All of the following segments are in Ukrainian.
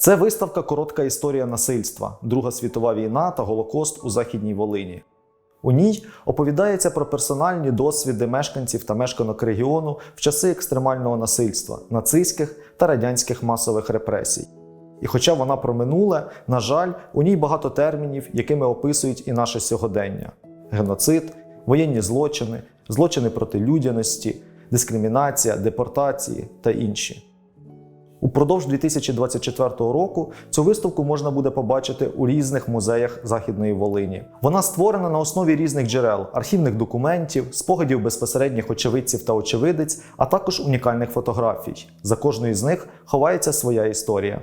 Це виставка Коротка історія насильства, Друга світова війна та Голокост у Західній Волині. У ній оповідається про персональні досвіди мешканців та мешканок регіону в часи екстремального насильства, нацистських та радянських масових репресій. І хоча вона про минуле, на жаль, у ній багато термінів, якими описують і наше сьогодення: геноцид, воєнні злочини, злочини проти людяності, дискримінація, депортації та інші. Упродовж 2024 року цю виставку можна буде побачити у різних музеях Західної Волині. Вона створена на основі різних джерел, архівних документів, спогадів безпосередніх очевидців та очевидець, а також унікальних фотографій. За кожною з них ховається своя історія.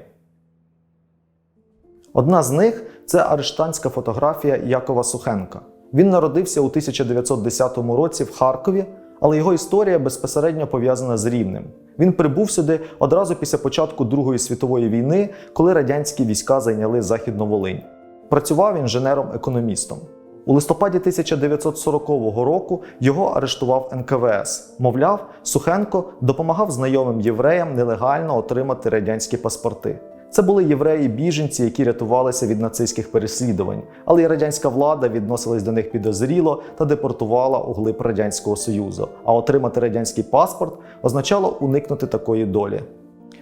Одна з них це арештанська фотографія Якова Сухенка. Він народився у 1910 році в Харкові, але його історія безпосередньо пов'язана з Рівнем. Він прибув сюди одразу після початку Другої світової війни, коли радянські війська зайняли Західну Волинь. Працював інженером-економістом. У листопаді 1940 року його арештував НКВС. Мовляв, Сухенко допомагав знайомим євреям нелегально отримати радянські паспорти. Це були євреї-біженці, які рятувалися від нацистських переслідувань, але й радянська влада відносилась до них підозріло та депортувала у глиб Радянського Союзу. А отримати радянський паспорт означало уникнути такої долі.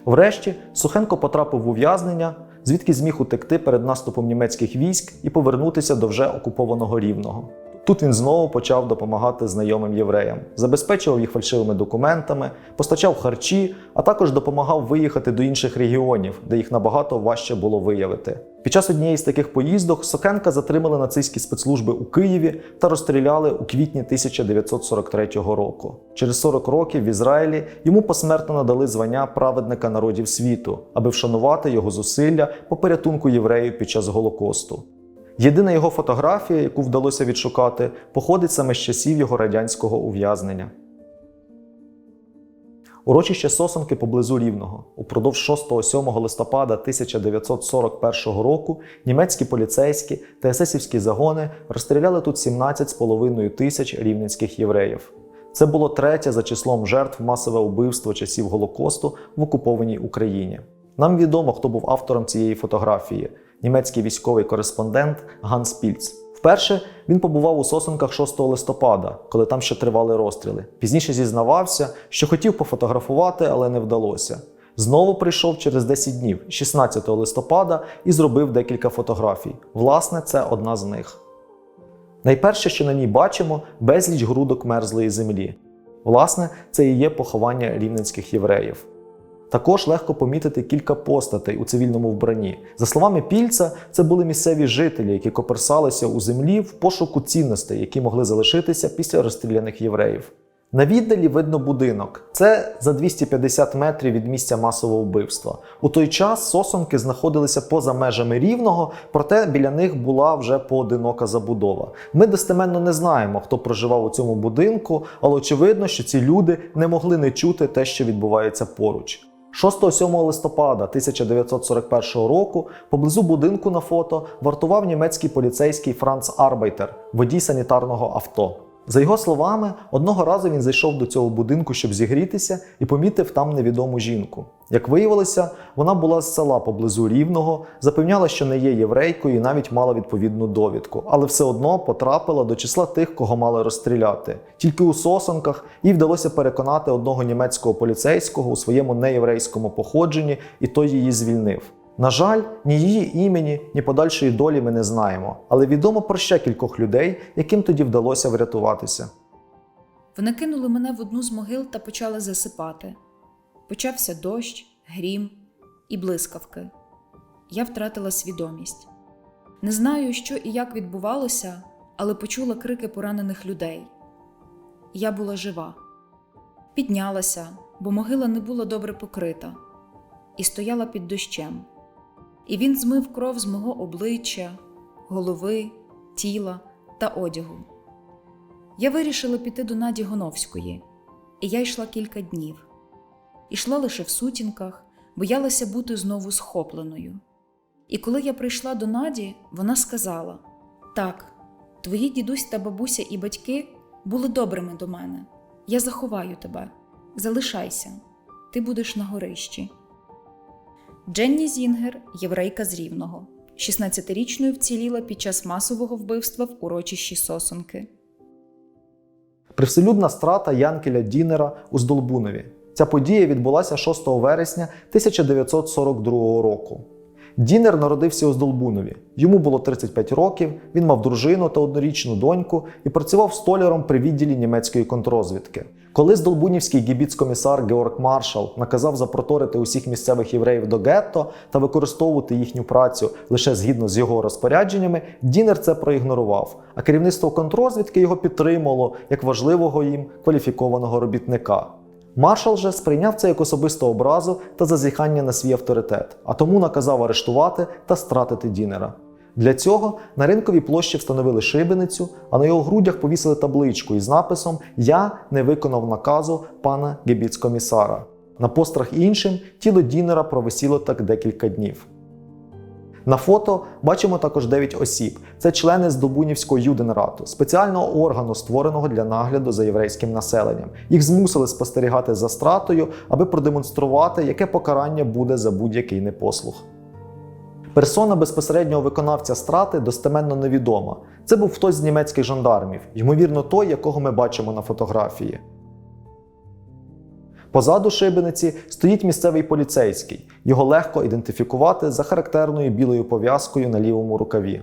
Врешті Сухенко потрапив в ув'язнення, звідки зміг утекти перед наступом німецьких військ і повернутися до вже окупованого рівного. Тут він знову почав допомагати знайомим євреям, забезпечував їх фальшивими документами, постачав харчі, а також допомагав виїхати до інших регіонів, де їх набагато важче було виявити. Під час однієї з таких поїздок Сокенка затримали нацистські спецслужби у Києві та розстріляли у квітні 1943 року. Через 40 років в Ізраїлі йому посмертно надали звання праведника народів світу, аби вшанувати його зусилля по порятунку євреїв під час Голокосту. Єдина його фотографія, яку вдалося відшукати, походить саме з часів його радянського ув'язнення. Урочище Сосонки поблизу Рівного. Упродовж 6-7 листопада 1941 року німецькі поліцейські та есесівські загони розстріляли тут 17,5 тисяч рівненських євреїв. Це було третє за числом жертв масове убивство часів Голокосту в окупованій Україні. Нам відомо, хто був автором цієї фотографії німецький військовий кореспондент Ганс Пільц. Вперше він побував у Сосенках 6 листопада, коли там ще тривали розстріли. Пізніше зізнавався, що хотів пофотографувати, але не вдалося. Знову прийшов через 10 днів, 16 листопада, і зробив декілька фотографій. Власне, це одна з них. Найперше, що на ній бачимо, безліч грудок мерзлої землі. Власне, це і є поховання рівненських євреїв. Також легко помітити кілька постатей у цивільному вбранні. За словами Пільца, це були місцеві жителі, які коперсалися у землі в пошуку цінностей, які могли залишитися після розстріляних євреїв. На віддалі видно будинок. Це за 250 метрів від місця масового вбивства. У той час сосонки знаходилися поза межами рівного, проте біля них була вже поодинока забудова. Ми достеменно не знаємо, хто проживав у цьому будинку, але очевидно, що ці люди не могли не чути те, що відбувається поруч. 6-7 листопада 1941 року поблизу будинку на фото вартував німецький поліцейський Франц Арбайтер, водій санітарного авто. За його словами, одного разу він зайшов до цього будинку, щоб зігрітися, і помітив там невідому жінку. Як виявилося, вона була з села поблизу Рівного, запевняла, що не є єврейкою і навіть мала відповідну довідку, але все одно потрапила до числа тих, кого мали розстріляти. Тільки у сосонках їй вдалося переконати одного німецького поліцейського у своєму неєврейському походженні, і той її звільнив. На жаль, ні її імені, ні подальшої долі ми не знаємо, але відомо про ще кількох людей, яким тоді вдалося врятуватися. Вони кинули мене в одну з могил та почали засипати. Почався дощ, грім і блискавки. Я втратила свідомість. Не знаю, що і як відбувалося, але почула крики поранених людей. Я була жива. Піднялася, бо могила не була добре покрита, і стояла під дощем. І він змив кров з мого обличчя, голови, тіла та одягу. Я вирішила піти до Наді Гоновської, і я йшла кілька днів. Ішла лише в сутінках, боялася бути знову схопленою. І коли я прийшла до Наді, вона сказала: Так, твої дідусь та бабуся і батьки були добрими до мене. Я заховаю тебе, залишайся, ти будеш на горищі. Дженні Зінгер, єврейка з Рівного. 16-річною вціліла під час масового вбивства в урочищі Сосонки. Привселюдна страта Янкеля Дінера у Здолбунові. Ця подія відбулася 6 вересня 1942 року. Дінер народився у Здолбунові. Йому було 35 років, він мав дружину та однорічну доньку і працював столяром при відділі німецької контрозвідки. Коли здолбунівський гібіцкомісар Георг Маршал наказав запроторити усіх місцевих євреїв до гетто та використовувати їхню працю лише згідно з його розпорядженнями, Дінер це проігнорував, а керівництво контрозвідки його підтримало як важливого їм кваліфікованого робітника. Маршал же сприйняв це як особисту образу та зазіхання на свій авторитет, а тому наказав арештувати та стратити Дінера. Для цього на ринковій площі встановили шибеницю, а на його грудях повісили табличку із написом Я не виконав наказу пана гебіцкомісара. На пострах іншим тіло Дінера провисіло так декілька днів. На фото бачимо також 9 осіб. Це члени Здобунівського юденрату, спеціального органу, створеного для нагляду за єврейським населенням. Їх змусили спостерігати за стратою, аби продемонструвати, яке покарання буде за будь-який непослух. Персона безпосереднього виконавця страти достеменно невідома. Це був хтось з німецьких жандармів, ймовірно, той, якого ми бачимо на фотографії. Позаду шибениці стоїть місцевий поліцейський. Його легко ідентифікувати за характерною білою пов'язкою на лівому рукаві.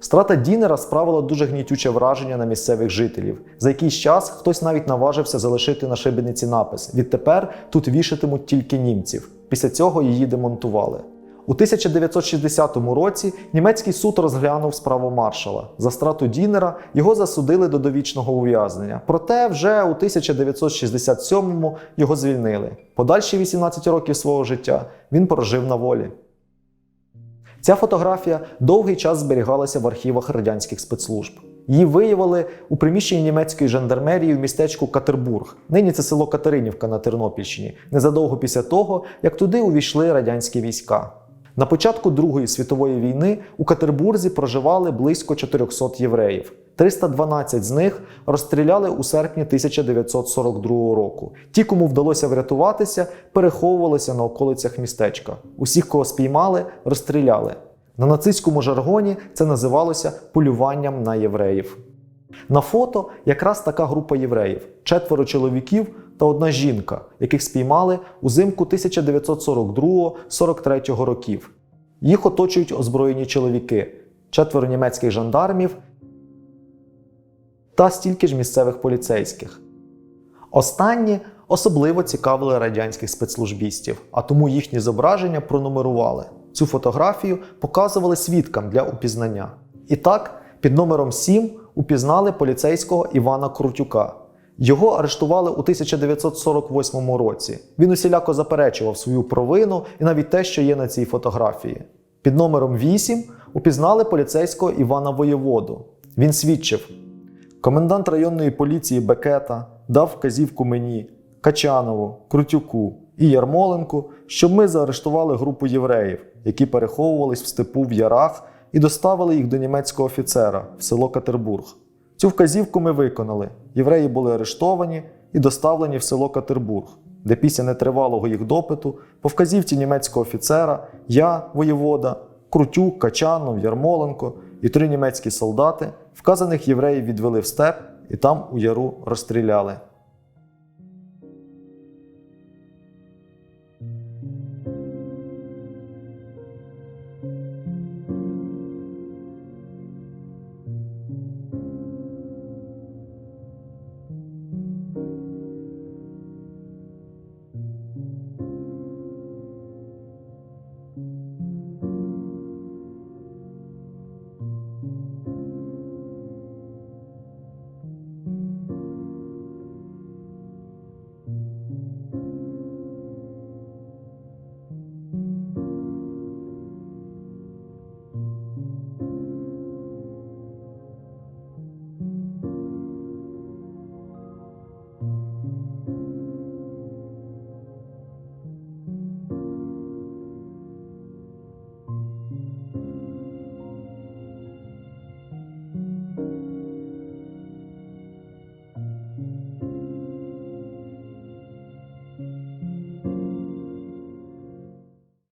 Страта Дінера справила дуже гнітюче враження на місцевих жителів. За якийсь час хтось навіть наважився залишити на шибениці напис: Відтепер тут вішатимуть тільки німців. Після цього її демонтували. У 1960 році німецький суд розглянув справу маршала. За страту Дінера його засудили до довічного ув'язнення. Проте вже у 1967-му його звільнили. Подальші 18 років свого життя він прожив на волі. Ця фотографія довгий час зберігалася в архівах радянських спецслужб. Її виявили у приміщенні німецької жандармерії в містечку Катербург. Нині це село Катеринівка на Тернопільщині, незадовго після того, як туди увійшли радянські війська. На початку Другої світової війни у Катербурзі проживали близько 400 євреїв. 312 з них розстріляли у серпні 1942 року. Ті, кому вдалося врятуватися, переховувалися на околицях містечка. Усіх, кого спіймали, розстріляли. На нацистському жаргоні це називалося полюванням на євреїв. На фото якраз така група євреїв: четверо чоловіків та одна жінка, яких спіймали узимку 1942-43 років. Їх оточують озброєні чоловіки, четверо німецьких жандармів та стільки ж місцевих поліцейських. Останні особливо цікавили радянських спецслужбістів, а тому їхні зображення пронумерували. Цю фотографію показували свідкам для упізнання. І так, під номером 7 упізнали поліцейського Івана Крутюка. Його арештували у 1948 році. Він усіляко заперечував свою провину і навіть те, що є на цій фотографії. Під номером 8 упізнали поліцейського Івана Воєводу. Він свідчив: комендант районної поліції Бекета дав вказівку мені, Качанову, Крутюку і Ярмоленку, щоб ми заарештували групу євреїв, які переховувались в степу в ярах і доставили їх до німецького офіцера в село Катербург. Цю вказівку ми виконали. Євреї були арештовані і доставлені в село Катербург, де після нетривалого їх допиту, по вказівці німецького офіцера, я, воєвода, Крутюк, Качанов, Ярмоленко і три німецькі солдати вказаних євреїв відвели в степ і там у яру розстріляли.